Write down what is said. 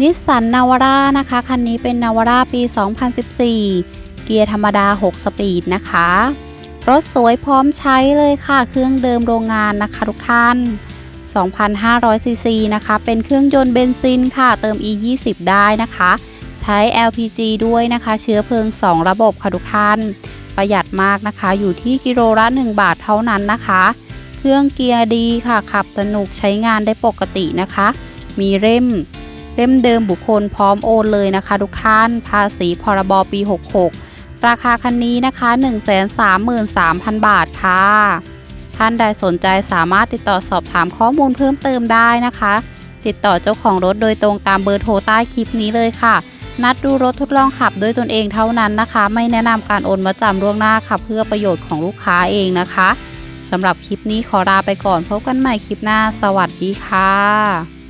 นิสสันนาวาร่านะคะ คันนี้เป็นนาวาร่าปี 2014 เกียร์ธรรมดา 6 สปีดนะคะ รถสวยพร้อมใช้เลยค่ะ เครื่องเดิมโรงงานนะคะ ทุกท่าน 2,500 ซีซีนะคะ เป็นเครื่องยนต์เบนซินค่ะ เติม E20 ได้นะคะ ใช้ LPG ด้วยนะคะ เชื้อเพลิง 2 ระบบค่ะทุกท่าน ประหยัดมากนะคะ อยู่ที่กิโลละ 1 บาทเท่านั้นนะคะ เครื่องเกียร์ดีค่ะ ขับสนุกใช้งานได้ปกตินะคะ มีเล่ม เล่มเดิมบุคคลพร้อมโอนเลยนะคะ ทุกท่าน ภาษีพรบปี 66 ราคาคันนี้นะคะ 133,000 บาทค่ะ ท่านใดสนใจสามารถติดต่อสอบถามข้อมูลเพิ่มเติมได้นะคะ ติดต่อเจ้าของรถโดยตรงตามเบอร์โทรใต้คลิปนี้เลยค่ะ นัดดูรถทดลองขับด้วยตนเองเท่านั้นนะคะ ไม่แนะนำการโอนมาจำล่วงหน้าค่ะ เพื่อประโยชน์ของลูกค้าเองนะคะสำหรับคลิปนี้ขอลาไปก่อนพบกันใหม่คลิปหน้า สวัสดีค่ะ